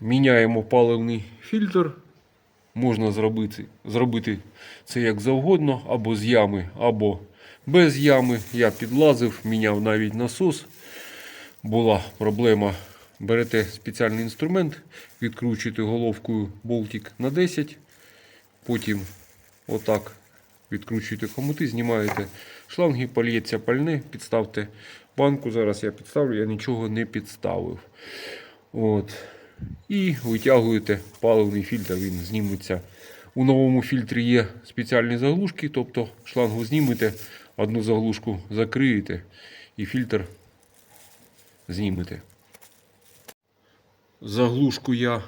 Міняємо паливний фільтр. Можна зробити, зробити це як завгодно, або з ями, або без ями. Я підлазив, міняв навіть насос. Була проблема. Берете спеціальний інструмент, відкручуєте головкою болтик на 10, потім отак відкручуєте хомути, знімаєте шланги, польється пальне, підставте банку. Зараз я підставлю, я нічого не підставив. От. І витягуєте паливний фільтр, він зніметься. У новому фільтрі є спеціальні заглушки, тобто шлангу знімете, одну заглушку закриєте і фільтр знімете. Заглушку я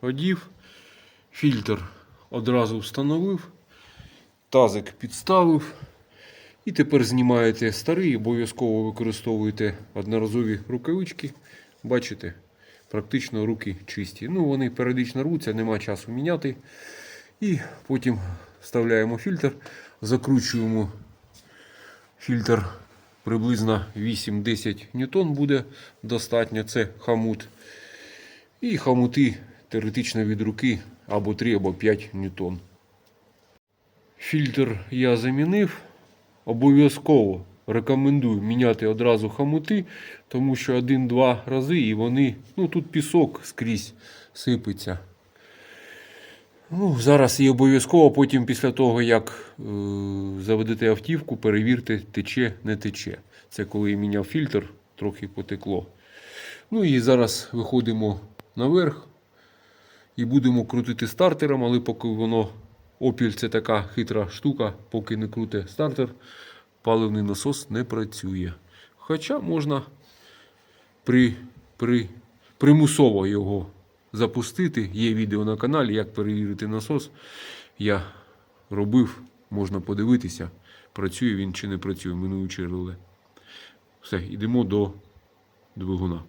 одів, фільтр одразу встановив, тазик підставив. І тепер знімаєте старий, обов'язково використовуєте одноразові рукавички. Бачите, практично руки чисті. Ну, вони періодично рвуться, нема часу міняти. І потім вставляємо фільтр, закручуємо фільтр приблизно 8-10 ньютон буде достатньо. Це хамут. І хамути теоретично від руки або 3, або 5 ньютон. Фільтр я замінив. Обов'язково рекомендую міняти одразу хамути, тому що один-два рази і вони, ну тут пісок скрізь сипеться. Ну, зараз і обов'язково потім після того, як е, заведете автівку, перевірте, тече, не тече. Це коли я міняв фільтр, трохи потекло. Ну і зараз виходимо наверх і будемо крутити стартером, але поки воно Opel це така хитра штука, поки не круте стартер, паливний насос не працює. Хоча можна при, при, примусово його запустити. Є відео на каналі, як перевірити насос. Я робив, можна подивитися, працює він чи не працює, минуючи реле. Все, йдемо до двигуна.